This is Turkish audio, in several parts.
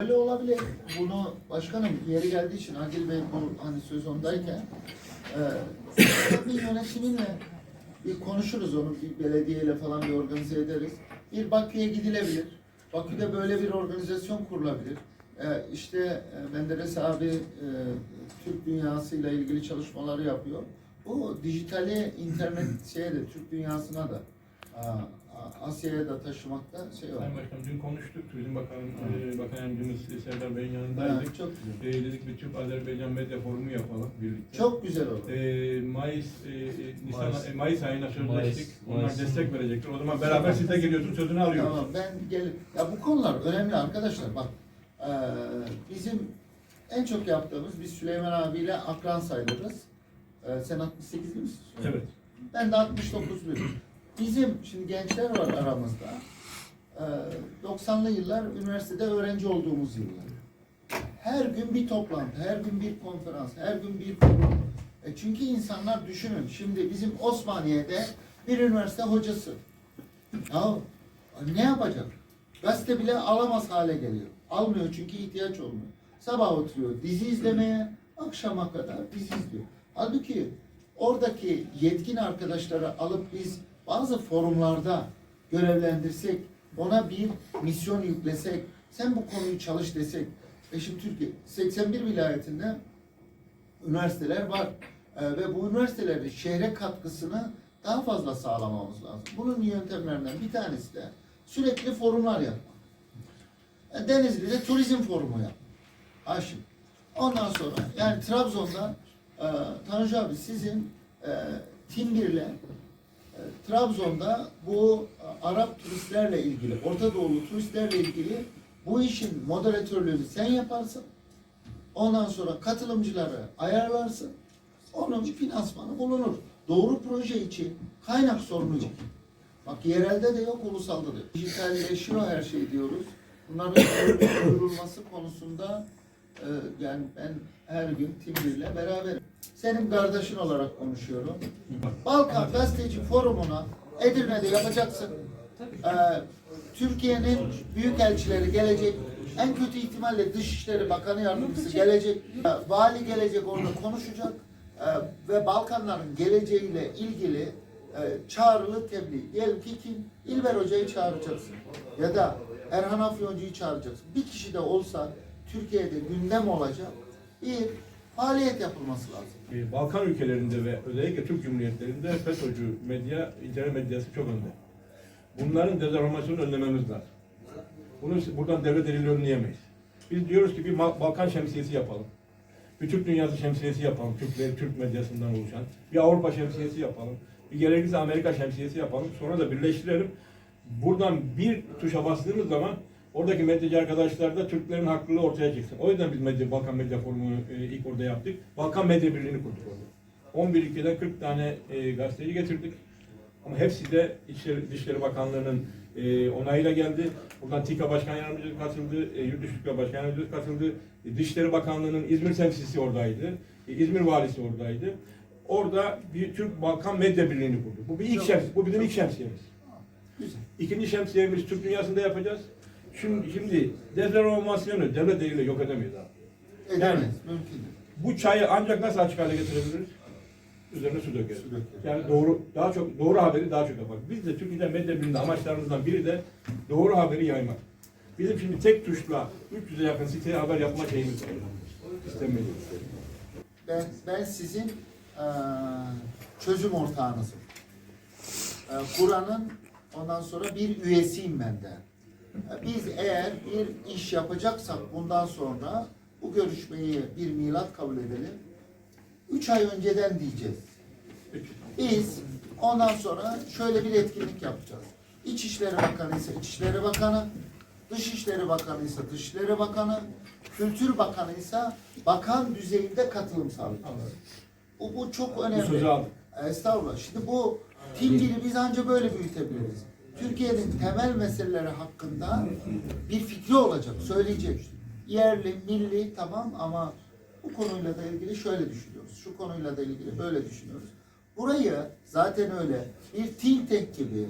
Öyle olabilir. Bunu başkanım yeri geldiği için Adil Bey bu hani söz ondayken e, bir yönetiminle bir konuşuruz onu bir belediyeyle falan bir organize ederiz. Bir Bakü'ye gidilebilir. Bakü'de böyle bir organizasyon kurulabilir. E, işte e, Menderes abi e, Türk dünyasıyla ilgili çalışmaları yapıyor. Bu dijitali internet şeye de Türk dünyasına da Asya'ya da taşımakta şey var. Sayın Başkanım dün konuştuk. Turizm Bakanı, e, Bakan Yardımcımız Serdar Bey'in yanındaydık. Evet, çok güzel. E, dedik bir Türk Azerbaycan Medya Forumu yapalım birlikte. Çok güzel olur. E, Mayıs, e, e, Nisan, Mayıs. e, Mayıs ayına sözleştik. Mayıs, Onlar Mayıs. destek verecektir. O zaman beraber siz de geliyorsun sözünü alıyoruz. Tamam ben gel. Ya bu konular önemli arkadaşlar. Bak eee, bizim en çok yaptığımız biz Süleyman abiyle akran sayılırız. Eee, sen 68 misin? Evet. Ben de 69'luyum. Bizim şimdi gençler var aramızda. Eee, 90'lı yıllar üniversitede öğrenci olduğumuz yıllar. Her gün bir toplantı, her gün bir konferans, her gün bir forum. E çünkü insanlar düşünün. Şimdi bizim Osmaniye'de bir üniversite hocası. Ya ne yapacak? Gazete bile alamaz hale geliyor. Almıyor çünkü ihtiyaç olmuyor. Sabah oturuyor dizi izlemeye, akşama kadar dizi izliyor. Halbuki oradaki yetkin arkadaşları alıp biz bazı forumlarda görevlendirsek, ona bir misyon yüklesek, sen bu konuyu çalış desek, e Türkiye 81 vilayetinde üniversiteler var. Ee, ve bu üniversitelerin şehre katkısını daha fazla sağlamamız lazım. Bunun yöntemlerinden bir tanesi de sürekli forumlar yapmak. E, Denizli'de turizm forumu yap. Haşim. Ondan sonra yani Trabzon'da e, Tanju abi sizin e, Timbir'le e, Trabzon'da bu e, Arap turistlerle ilgili, Orta Doğulu turistlerle ilgili bu işin moderatörlüğünü sen yaparsın. Ondan sonra katılımcıları ayarlarsın. Onun finansmanı bulunur. Doğru proje için kaynak sorunu yok. Bak yerelde de yok, ulusalda da yok. Dijitalleşiyor her şey diyoruz. Bunların durdurulması konusunda yani ben her gün Timbir'le beraberim. Senin kardeşin olarak konuşuyorum. Balkan Gazeteci Forumu'na Edirne'de yapacaksın. Ee, Türkiye'nin büyükelçileri gelecek. En kötü ihtimalle Dışişleri Bakanı Yardımcısı gelecek. Ee, Vali gelecek orada konuşacak. Ee, ve Balkanların geleceğiyle ilgili e, çağrılı tebliğ. Diyelim ki kim? İlber Hoca'yı çağıracaksın. Ya da Erhan Afyoncu'yu çağıracaksın. Bir kişi de olsa Türkiye'de gündem olacak bir faaliyet yapılması lazım. E, Balkan ülkelerinde ve özellikle Türk Cumhuriyetlerinde FETÖ'cü medya, internet medyası çok önde. Bunların dezenformasyonu önlememiz lazım. Bunu buradan devlet eliyle önleyemeyiz. Biz diyoruz ki bir Balkan şemsiyesi yapalım. Bir Türk dünyası şemsiyesi yapalım. Türkleri, Türk medyasından oluşan. Bir Avrupa şemsiyesi yapalım. Bir gerekirse Amerika şemsiyesi yapalım. Sonra da birleştirelim. Buradan bir tuşa bastığımız zaman oradaki medyacı arkadaşlar da Türklerin haklılığı ortaya çıksın. O yüzden biz medya, Balkan Medya Forumu'nu e, ilk orada yaptık. Balkan Medya Birliği'ni kurduk orada. 11 ülkeden 40 tane e, gazeteci getirdik. Ama hepsi de İçişleri, Dışişleri Bakanlığı'nın e, onayıyla geldi. Buradan TİKA Başkan Yardımcısı katıldı, e, Yurt TİKA Başkan Yardımcısı katıldı. E, Dışişleri Bakanlığı'nın İzmir temsilcisi oradaydı. E, İzmir valisi oradaydı. Orada bir Türk Balkan Medya Birliği'ni kurduk. Bu bir ilk şems, bu bizim ilk şemsiyemiz. İkinci şemsiyemiz Türk dünyasında yapacağız. Şimdi, şimdi dezenformasyonu devlet eliyle yok edemeyiz abi. Edemeyiz. Yani- Mümkün değil. Bu çayı ancak nasıl açık hale getirebiliriz? Üzerine su dökeriz. Su dökeriz. Yani doğru, daha çok doğru haberi daha çok yapar. Biz de Türkiye'de medya birliğinde amaçlarımızdan biri de doğru haberi yaymak. Bizim şimdi tek tuşla 300'e yakın siteye haber yapma şeyimiz var. İstemeyiz. Ben, ben sizin eee, çözüm ortağınızım. Eee, Kur'an'ın ondan sonra bir üyesiyim ben de. Biz eğer bir iş yapacaksak bundan sonra bu görüşmeyi bir milat kabul edelim. Üç ay önceden diyeceğiz. Biz ondan sonra şöyle bir etkinlik yapacağız. İçişleri Bakanı ise İçişleri Bakanı, Dışişleri Bakanı ise Dışişleri Bakanı, Kültür Bakanı ise bakan düzeyinde katılım sağlayacağız. Bu, bu çok Bu önemli. sözü aldım. Estağfurullah. Şimdi bu Timbili biz anca böyle büyütebiliriz. Türkiye'nin temel meseleleri hakkında bir fikri olacak, söyleyecek. Yerli, milli tamam ama bu konuyla da ilgili şöyle düşünüyoruz. Şu konuyla da ilgili böyle düşünüyoruz. Burayı zaten öyle bir think tank gibi,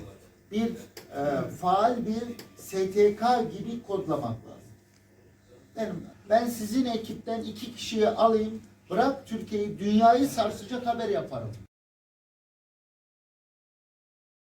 bir e, faal bir STK gibi kodlamak lazım. Benim, ben sizin ekipten iki kişiyi alayım, bırak Türkiye'yi, dünyayı sarsacak haber yaparım.